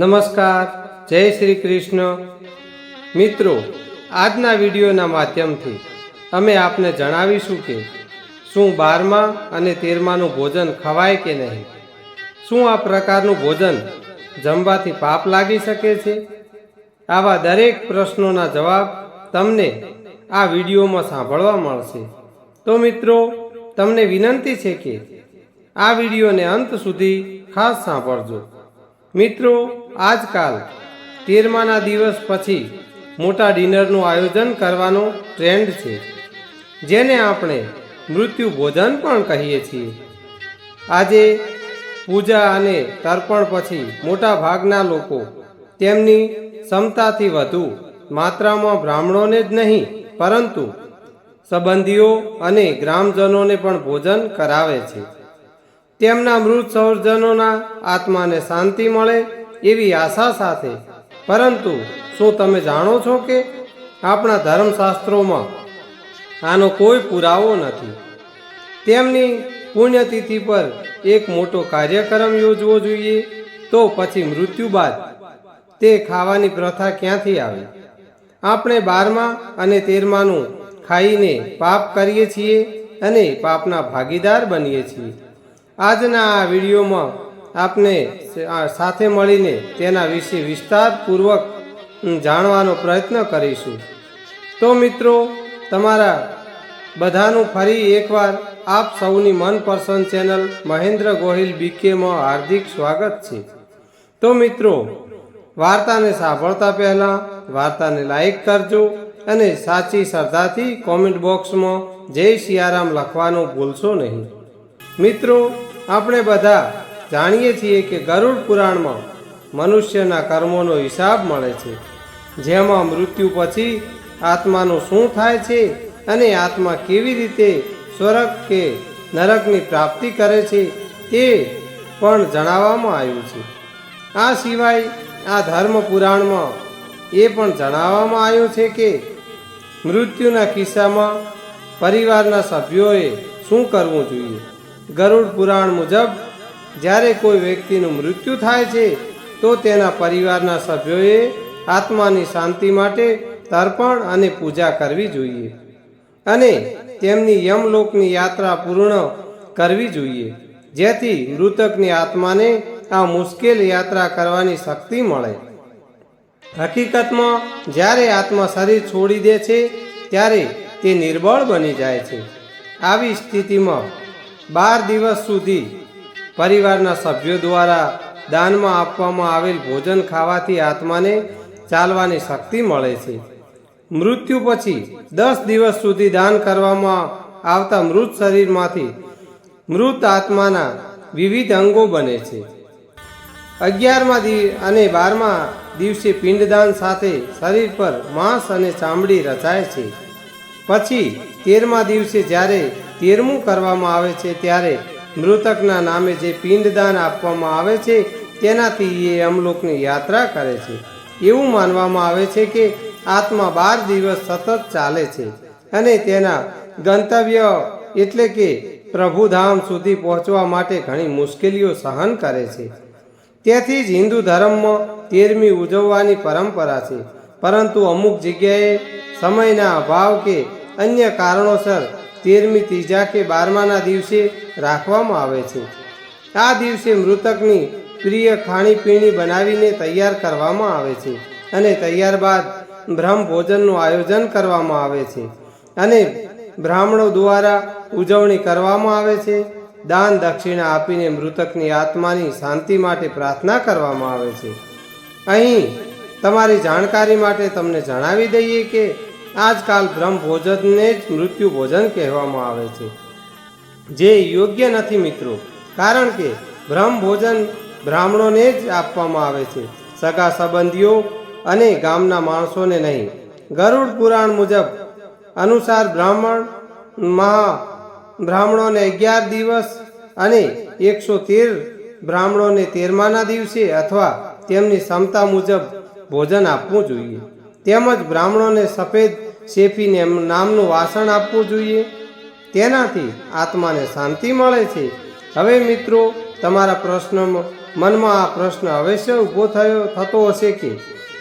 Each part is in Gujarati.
નમસ્કાર, જય શ્રી કૃષ્ણ. મિત્રો, આજના વિડીયોના માધ્યમથી અમે આપને જણાવીશું કે શું બારમા અને તેરમાનું ભોજન ખવાય કે નહીં? શું આ પ્રકારનું ભોજન જમવાથી પાપ લાગી શકે છે? આવા દરેક પ્રશ્નોના જવાબ તમને આ વિડીયોમાં સાંભળવા મળશે. તો મિત્રો, તમને વિનંતી છે કે આ વિડીયોને અંત સુધી ખાસ સાંભળજો. મિત્રો, આજકાલ તેરમાના દિવસ પછી મોટા ડિનરનું આયોજન કરવાનો ટ્રેન્ડ છે, જેને આપણે મૃત્યુ ભોજન પણ કહીએ છીએ. આજે પૂજા અને તર્પણ પછી મોટા ભાગના લોકો તેમની ક્ષમતાથી વધુ માત્રામાં બ્રાહ્મણોને જ નહીં, પરંતુ સંબંધીઓ અને ગ્રામજનોને પણ ભોજન કરાવે છે. તેમના મૃત સર્જનોના આત્માને શાંતિ મળે એવી આશા સાથે. પરંતુ શું તમે જાણો છો કે આપણા ધર્મશાસ્ત્રોમાં આનો કોઈ પુરાવો નથી? તેમની પુણ્યતિથિ પર એક મોટો કાર્યક્રમ યોજવો જોઈએ તો પછી મૃત્યુ બાદ તે ખાવાની પ્રથા ક્યાંથી આવી? આપણે બારમા અને તેરમાનું ખાઈને પાપ કરીએ છીએ અને પાપના ભાગીદાર બનીએ છીએ. આજના આ વિડીયોમાં આપને સાથે મળીને તેના વિશે વિસ્તારપૂર્વક જાણવાનો પ્રયત્ન કરીશું. તો મિત્રો, તમારા બધાનું ફરી એકવાર આપ સૌની મનપસંદ ચેનલ મહેન્દ્ર ગોહિલ બીકેમાં હાર્દિક સ્વાગત છે. તો મિત્રો, વાર્તાને સાંભળતા પહેલાં વાર્તાને લાઈક કરજો અને સાચી શ્રદ્ધાથી કોમેન્ટ બોક્સમાં જય સિયારામ લખવાનું ભૂલશો નહીં. મિત્રો આપણે બધા જાણીએ છીએ કે ગરુડ પુરાણમાં મનુષ્યના કર્મોનો હિસાબ મળે છે. જેમાં મૃત્યુ પછી આત્માનું શું થાય છે અને આત્મા કેવી રીતે સ્વર્ગ કે નરકની પ્રાપ્તિ કરે છે તે પણ જણાવવામાં આવ્યું છે. આ સિવાય આ ધર્મ પુરાણમાં એ પણ જણાવવામાં આવ્યું છે કે મૃત્યુના કિસ્સામાં પરિવારના સભ્યોએ શું કરવું જોઈએ? ગરુડ પુરાણ મુજબ, જ્યારે કોઈ વ્યક્તિનું મૃત્યુ થાય છે, તો તેના પરિવારના સભ્યોએ આત્માની શાંતિ માટે તર્પણ અને પૂજા કરવી જોઈએ અને તેમની યમલોકની યાત્રા પૂર્ણ કરવી જોઈએ, જેથી મૃતકની આત્માને આ મુશ્કેલ યાત્રા કરવાની શક્તિ મળે. હકીકતમાં, જ્યારે આત્મા શરીર છોડી દે છે, ત્યારે તે નિર્બળ બની જાય છે. આવી સ્થિતિમાં બાર દિવસ સુધી પરિવારના સભ્યો દ્વારા દાનમાં આપવામાં આવેલ ભોજન ખાવાથી આત્માને ચાલવાની શક્તિ મળે છે. મૃત્યુ પછી દસ દિવસ સુધી દાન કરવામાં આવતા મૃત શરીરમાંથી મૃત આત્માના વિવિધ અંગો બને છે. અગિયારમા દિવ અને બારમા દિવસે પિંડદાન સાથે શરીર પર માંસ અને ચામડી રચાય છે. પછી તેરમા દિવસે જ્યારે તેરમું કરવામાં આવે છે, ત્યારે મૃતકના નામે જે પિંડદાન આપવામાં આવે છે, તેનાથી એ અમલોકની યાત્રા કરે છે. એવું માનવામાં આવે છે કે આત્મા બાર દિવસ સતત ચાલે છે અને તેના ગંતવ્ય એટલે કે પ્રભુધામ સુધી પહોંચવા માટે ઘણી મુશ્કેલીઓ સહન કરે છે. તેથી જ હિન્દુ ધર્મમાં તેરમી ઉજવવાની પરંપરા છે. પરંતુ અમુક જગ્યાએ સમયના અભાવ કે અન્ય કારણોસર તેરમી ત્રીજા કે બારમાના દિવસે રાખવામાં આવે છે. આ દિવસે મૃતકની પ્રિય ખાણીપીણી બનાવીને તૈયાર કરવામાં આવે છે અને તૈયાર બાદ બ્રહ્મ ભોજનનું આયોજન કરવામાં આવે છે અને બ્રાહ્મણો દ્વારા ઉજવણી કરવામાં આવે છે. દાન દક્ષિણા આપીને મૃતકની આત્માની શાંતિ માટે પ્રાર્થના કરવામાં આવે છે. અહીં તમારી જાણકારી માટે તમને જણાવી દઈએ કે આજકાલ બ્રહ્મ ભોજનને જ મૃત્યુ ભોજન કહેવામાં આવે છે. જે યોગ્ય નથી મિત્રો, કારણ કે બ્રહ્મ ભોજન બ્રાહ્મણોને જ આપવામાં આવે છે, સગા સંબંધીઓ અને ગામના માણસોને નહીં. ગરુડ પુરાણ મુજબ, અનુસાર બ્રાહ્મણ મહા બ્રાહ્મણોને અગિયાર દિવસ અને એકસો તેર બ્રાહ્મણોને તેરમાના દિવસે અથવા તેમની ક્ષમતા મુજબ ભોજન આપવું જોઈએ. તેમજ બ્રાહ્મણોને સફેદ શેફીને નામનું વાસણ આપવું જોઈએ. તેનાથી આત્માને શાંતિ મળે છે. હવે મિત્રો, તમારા પ્રશ્ન મનમાં આ પ્રશ્ન અવશ્ય ઊભો થયો, થતો હશે કે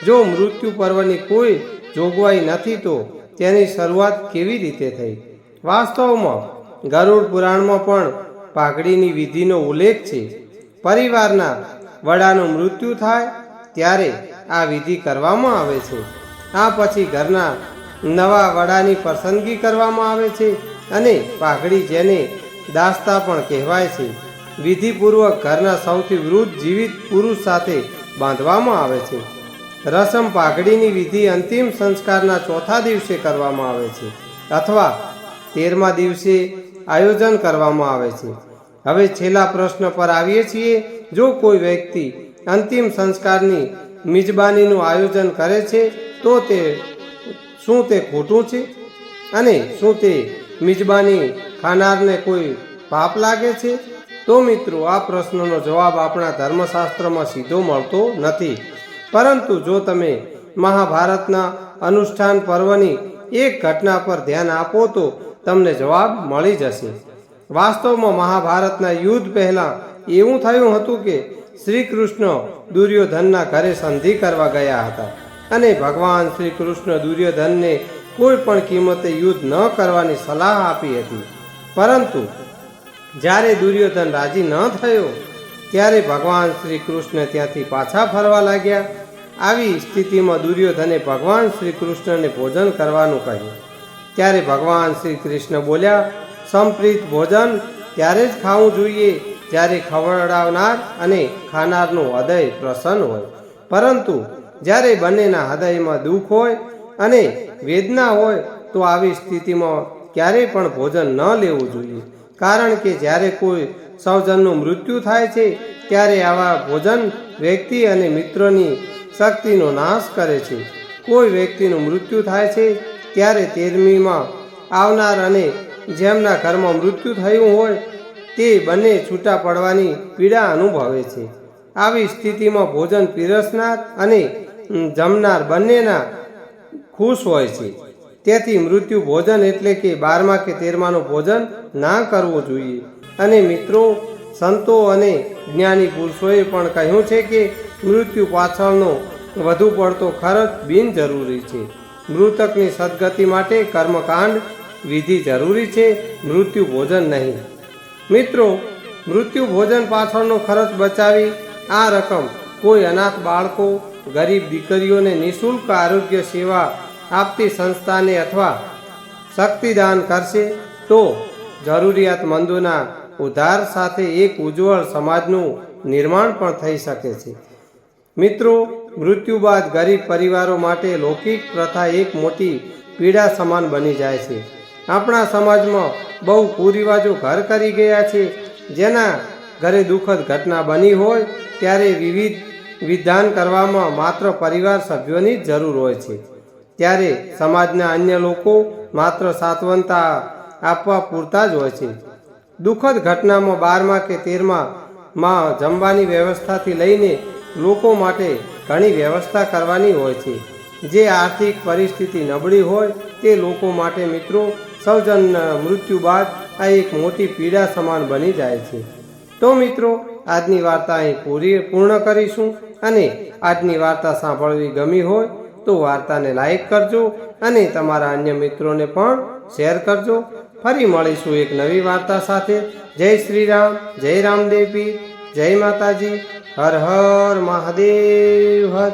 જો મૃત્યુ પર્વની કોઈ જોગવાઈ નથી તો તેની શરૂઆત કેવી રીતે થઈ? વાસ્તવમાં, ગરુડ પુરાણમાં પણ પાઘડીની વિધિનો ઉલ્લેખ છે. પરિવારના વડાનું મૃત્યુ થાય ત્યારે આ વિધિ કરવામાં આવે છે. આ પછી ઘરના નવા વડાની પસંદગી કરવામાં આવે છે અને પાઘડી જેને દાસ્તા પણ કહેવાય છે. વિધિપૂર્વક ઘરના સૌથી વૃદ્ધ જીવિત પુરુષ સાથે બાંધવામાં આવે છે. રસમ પાઘડીની વિધિ અંતિમ સંસ્કારના ચોથા દિવસે કરવામાં આવે છે અથવા તેરમા દિવસે આયોજન કરવામાં આવે છે. હવે છેલ્લા પ્રશ્ન પર આવીએ છીએ, જો કોઈ વ્યક્તિ અંતિમ સંસ્કારની મિજબાનીનું આયોજન કરે છે તો તે શું તે ખોટું છે? અને શું તે મિજબાની ખાનારને કોઈ પાપ લાગે છે? તો મિત્રો, આ પ્રશ્નનો જવાબ આપણા ધર્મશાસ્ત્રમાં સીધો મળતો નથી. પરંતુ જો તમે મહાભારતના અનુષ્ઠાન પર્વની એક ઘટના પર ધ્યાન આપો તો તમને જવાબ મળી જશે. વાસ્તવમાં મહાભારતના યુદ્ધ પહેલાં એવું થયું હતું કે શ્રી કૃષ્ણ દુર્યોધનના ઘરે સંધિ કરવા ગયા હતા. અને ભગવાન શ્રી કૃષ્ણ દુર્યોધનને કોઈ પણ કિંમતે યુદ્ધ ન કરવાની સલાહ આપી હતી. પરંતુ જ્યારે દુર્યોધન રાજી ન થયો, ત્યારે ભગવાન શ્રી કૃષ્ણ ત્યાંથી પાછા ફરવા લાગ્યા. આવી સ્થિતિમાં દુર્યોધને ભગવાન શ્રી કૃષ્ણને ભોજન કરવાનું કહ્યું. ત્યારે ભગવાન શ્રી કૃષ્ણ બોલ્યા, સંપ્રીત ભોજન ત્યારે જ ખાવું જોઈએ જ્યારે ખવડાવનાર અને ખાનારનું હૃદય પ્રસન્ન હોય. પરંતુ જ્યારે બંનેના હૃદયમાં દુઃખ હોય અને વેદના હોય, તો આવી સ્થિતિમાં ક્યારેય પણ ભોજન ન લેવું જોઈએ. કારણ કે જ્યારે કોઈ સૌજનનું મૃત્યુ થાય છે, ત્યારે આવા ભોજન વ્યક્તિ અને મિત્રોની શક્તિનો નાશ કરે છે. કોઈ વ્યક્તિનું મૃત્યુ થાય છે, ત્યારે તેરમીમાં આવનાર અને જેમના ઘરમાં મૃત્યુ થયું હોય, તે બંને છૂટા પડવાની પીડા અનુભવે છે. આવી સ્થિતિમાં ભોજન પીરસનાર અને જમનાર બંનેના ખુશ હોય છે. તેથી મૃત્યુ ભોજન એટલે કે બારમા કે તેરમાનું ભોજન ના કરવું જોઈએ. અને મિત્રો, સંતો અને જ્ઞાની પુરુષોએ પણ કહ્યું છે કે મૃત્યુ પાછળનો વધુ પડતો ખર્ચ બિનજરૂરી છે. મૃતકની સદગતિ માટે કર્મકાંડ વિધિ જરૂરી છે, મૃત્યુ ભોજન નહીં. મિત્રો, મૃત્યુ ભોજન પાછળનો ખર્ચ બચાવી આ રકમ કોઈ અનાથ બાળકો ગરીબ દીકરીઓને નિઃશુલ્ક આરોગ્ય સેવા આપતી સંસ્થાને અથવા શક્તિદાન કરશે તો જરૂરિયાતમંદોના ઉધાર સાથે એક ઉજ્જવળ સમાજનું નિર્માણ પણ થઈ શકે છે. મિત્રો, મૃત્યુ બાદ ગરીબ પરિવારો માટે લૌકિક પ્રથા એક મોટી પીડા સમાન બની જાય છે. આપણા સમાજમાં બહુ કુરિવાજો ઘર કરી ગયા છે. જેના ઘરે દુઃખદ ઘટના બની હોય, ત્યારે વિવિધ વિધાન કરવામાં માત્ર પરિવાર સભ્યોની જરૂર હોય છે. ત્યારે સમાજના અન્ય લોકો માત્ર સાત્વનતા આપવા પૂરતા જ હોય છે. દુઃખદ ઘટનામાં બારમા કે તેરમા માં જમવાની વ્યવસ્થાથી લઈને લોકો માટે ઘણી વ્યવસ્થા કરવાની હોય છે. જે આર્થિક પરિસ્થિતિ નબળી હોય તે લોકો માટે મિત્રો સૌજન મૃત્યુ બાદ આ એક મોટી પીડા સમાન બની જાય છે. તો મિત્રો આજની વાર્તા અહીં પૂરી પૂર્ણ કરીશું અને આજની વાર્તા સાંભળવી ગમી હોય તો વાર્તાને લાઈક કરજો અને તમારા અન્ય મિત્રોને પણ શેર કરજો. ફરી મળીશું એક નવી વાર્તા સાથે. જય શ્રી રામ, જય રામદેવી જય માતાજી. હર હર મહાદેવ, હર